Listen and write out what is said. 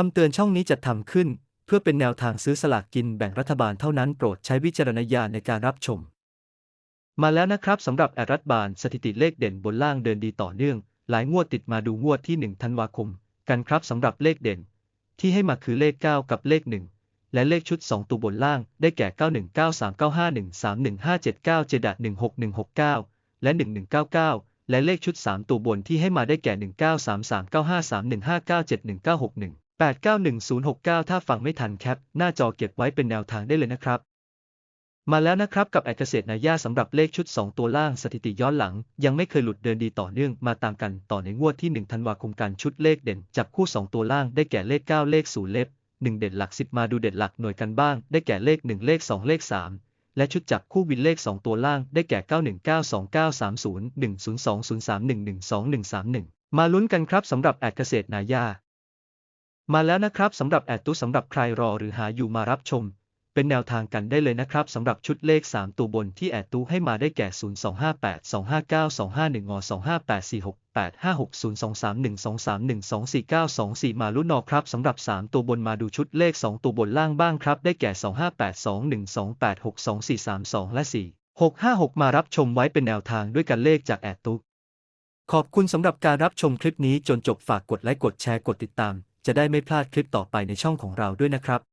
คำเตือนช่องนี้จัดทำขึ้น เพื่อเป็นแนวทางซื้อสลากกินแบ่งรัฐบาลเท่านั้นโปรดใช้วิจารณญาณในการรับชม มาแล้วนะครับสำหรับแอดรัฐบาลสถิติเลขเด่นบนล่างเดินดีต่อเนื่อง หลายงวดติดมาดูงวดที่ 1 ธันวาคม กันครับสำหรับเลขเด่น ที่ให้มาคือเลข 9 กับเลข 1 และเลขชุด 2 ตัวบนล่างได้แก่ 919395131577161169 และ 1199 และเลขชุด 3 ตัวบนที่ให้มาได้แก่ 19339531597191 891069 ถ้าฟังไม่ทันแคป หน้าจอเก็บไว้เป็นแนวทางได้เลยนะครับ มาแล้วนะครับกับแอดเกษตรนายาสำหรับเลขชุด 2 ตัวล่างสถิติย้อนหลัง ยังไม่เคยหลุดเดินดีต่อเนื่องมาตามกันต่อในงวดที่ 1 ธันวาคมการชุดเลขเด่นจับคู่ 2 ตัวล่างได้แก่เลข 9 เลข 0 เล็บ1เด่นหลัก 10 มาดูเด่นหลักหน่วยกันบ้าง ได้แก่เลข 1 เลข 2 เลข 3และชุดจับคู่วินเลข 2 ตัวล่างได้แก่ 919293010213112131 มาลุ้นกันครับสำหรับแอดเกษตรนายา มาแล้วนะครับสำหรับแอดตู้สำหรับใครรอหรือหาอยู่มารับชม เป็นแนวทางกันได้เลยนะครับสำหรับชุดเลข 3 ตัวบนที่แอดตู้ให้มาได้แก่ 0258 259 251ง258 46 856 023 123 1249 24 มาลุ้นนอครับสำหรับ 3 ตัวบนมาดูชุดเลข 2 ตัวบนล่างบ้างครับ ได้แก่ 258 2128 62432 และ 4 656 มารับชมไว้เป็นแนวทางด้วยกันเลขจากแอดตุขอบคุณสำหรับการรับชมคลิปนี้จนจบฝากกดไลค์กดแชร์กดติดตาม จะได้ไม่พลาดคลิปต่อไปในช่องของเราด้วยนะครับ